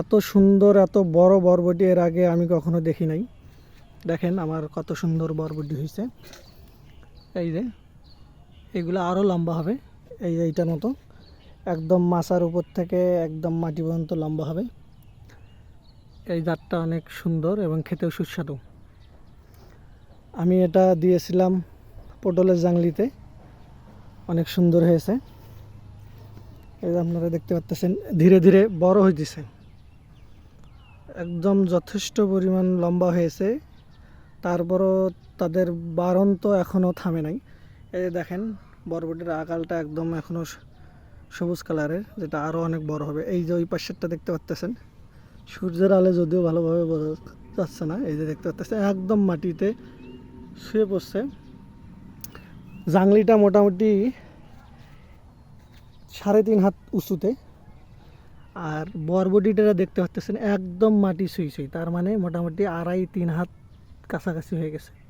এত সুন্দর, এত বড় বরবটি এর আগে আমি কখনো দেখি নাই। দেখেন আমার কত সুন্দর বরবটি হয়েছে এই যে, এগুলো আরও লম্বা হবে, এই এইটার মতো। একদম মাচার উপর থেকে একদম মাটি পর্যন্ত লম্বা হবে। এই জাতটা অনেক সুন্দর এবং খেতেও সুস্বাদু। আমি এটা দিয়েছিলাম পটলের জাংলিতে। অনেক সুন্দর হয়েছে। এই যে আপনারা দেখতে পাচ্ছেন ধীরে ধীরে বড় হইতেছে। একদম যথেষ্ট পরিমাণ লম্বা হয়েছে। তারপরও তাদের বারণ তো এখনও থামে নাই। এই যে দেখেন, বরবটির আকালটা একদম এখনও সবুজ কালারের, যেটা আরও অনেক বড় হবে। এই যে ওই পাশেরটা দেখতে পাচ্ছেন সূর্যের আলো যদিও ভালোভাবে বোঝা যাচ্ছে না, এই যে দেখতে পাচ্ছেন একদম মাটিতে শুয়ে পড়ছে। জাংলিটা মোটামুটি সাড়ে তিন হাত উঁচুতে। আর বরবটিটা দেখতে পাচ্ছেন একদম মাটি সুই সুই, তার মানে মোটামুটি আড়াই, তিন হাত কাছাকাছি হয়ে গেছে।